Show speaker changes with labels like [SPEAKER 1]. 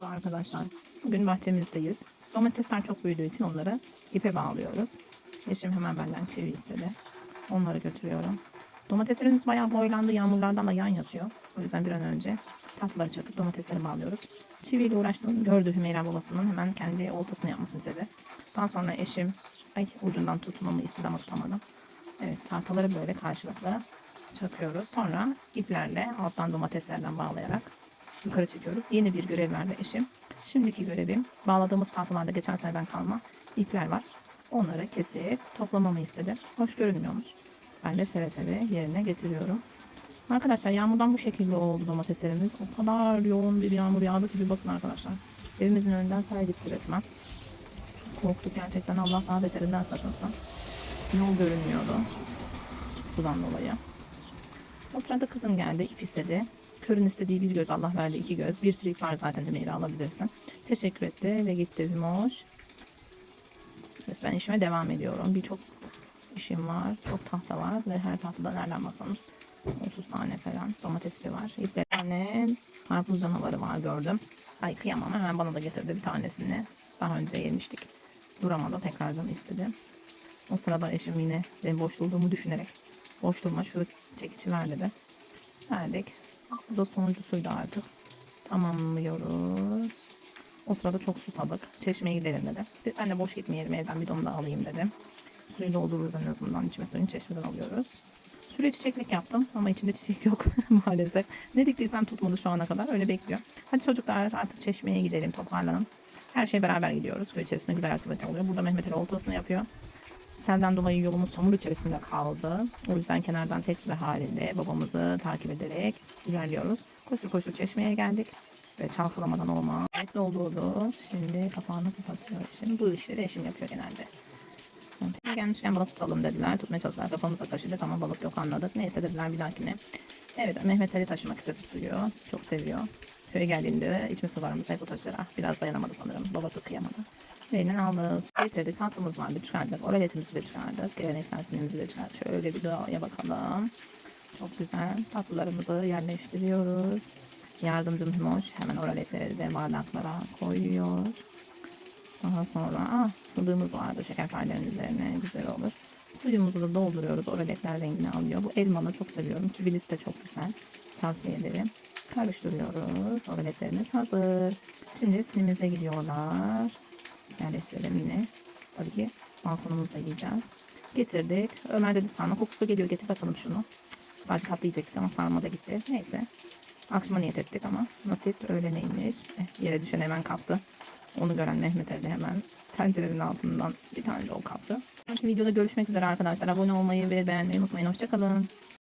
[SPEAKER 1] Arkadaşlar bugün bahçemizdeyiz. Domatesler çok büyüdüğü için onları ipe bağlıyoruz. Eşim hemen benden çivi istedi. Onları götürüyorum. Domateslerimiz bayağı boylandı. Yağmurlardan da yan yatıyor. O yüzden bir an önce tatlıları çakıp domatesleri bağlıyoruz. Çiviyle uğraştım. Gördü Hümeyra babasının hemen kendi oltasını yapmasını istedi. Daha sonra eşim ay ucundan tutmamı istedi ama tutamadım. Evet tahtaları böyle karşılıklı çakıyoruz. Sonra iplerle alttan domateslerden bağlayarak yukarı çekiyoruz. Yeni bir görev verdi eşim. Şimdiki görevim bağladığımız tahtalarda geçen seneden kalma ipler var. Onları kesip toplamamı istedi. Hoş görünmüyormuş. Ben de seve seve yerine getiriyorum. Arkadaşlar yağmurdan bu şekilde oldu domateslerimiz. O kadar yoğun bir yağmur yağdı ki bir bakın arkadaşlar. Evimizin önünden sel gitti resmen. Korktuk gerçekten Allah daha beterinden sakınsın. Yol görünmüyordu. Sudan dolayı. O sırada kızım geldi, ip istedi. Körün istediği bir göz, Allah verdi iki göz. Bir sürü var zaten Hümeyra alabilirsin. Teşekkür etti ve gitti Hümoş. Evet, ben işime devam ediyorum. Birçok işim var. Çok tahta var ve her tahtada nereden baksanız 30 tane falan domates ipi var. İpler tane karpuz canavarı var gördüm. Ay kıyamam hemen bana da getirdi bir tanesini. Daha önce yemiştik. Duramadı tekrardan istedi. O sırada eşim yine benim boş olduğumu düşünerek boşluğuma şu çekici ver dedi. Verdik. Bu da sonuncusuydu artık. Tamamlıyoruz. O sırada çok susadık. Çeşmeye gidelim dedi. Ben de boş gitmeyelim evden bir da alayım dedim. Suyu doldururuz en azından. İçme suyunu çeşmeden alıyoruz. Süre çiçeklik yaptım ama içinde çiçek yok maalesef. Ne diktiysem tutmadı şu ana kadar. Öyle bekliyor. Hadi çocuklar artık çeşmeye gidelim toparlanın. Her şey beraber gidiyoruz. Köy içerisinde güzel aktivite oluyor. Burada Mehmet Ali oltasını yapıyor. Selden dolayı yolumuz çamur içerisinde kaldı. O yüzden kenardan tek halinde babamızı takip ederek ilerliyoruz. Koşu koşu çeşmeye geldik. Ve çalkalamadan olmaz. Evet doldurdu. Şimdi kapağını kapatıyor. Şimdi bu işleri eşim yapıyor genelde. Evet, Gelmişken balık tutalım dediler. Tutmaya çalıştılar. Kafamıza taşıdık ama balık yok anladık. Neyse dediler bir dahakine. Evet Mehmet Ali taşımak istedi suyu. Çok seviyor. Köye geldiğinde de içme sularımızı hep o taşır. Ah, biraz dayanamadı sanırım. Babası kıyamadı. Elinden aldı. Su getirdik. Tatlımız vardı. Çıkardık. Oraletimizi de çıkardık. Geleneksel sinirimizi de çıkardık. Şöyle bir doğaya bakalım. Çok güzel. Tatlılarımızı yerleştiriyoruz. Yardımcım Himoş hemen oraletleri de bardaklara koyuyor. Daha sonra ah, fındığımız vardı şekerparelerin üzerine güzel olur. Suyumuzu da dolduruyoruz. Oraletler rengini alıyor. Bu elmalı çok seviyorum. Kivilis de çok güzel. Tavsiye ederim. Karıştırıyoruz. Oraletlerimiz hazır. Şimdi sinimize gidiyorlar. Yerleştirelim yine. Tabii ki balkonumuzda yiyeceğiz. Getirdik. Ömer dedi sarma kokusu geliyor. Getir bakalım şunu. Sadece tatlı yiyecektik ama sarma da gitti. Neyse. Akşama niyet ettik ama nasip öğleneymiş. Eh, yere düşen hemen kaptı. Onu gören Mehmet Ali hemen tencerenin altından bir tane o kaptı. Sonraki videoda görüşmek üzere arkadaşlar. Abone olmayı ve beğenmeyi unutmayın. Hoşçakalın.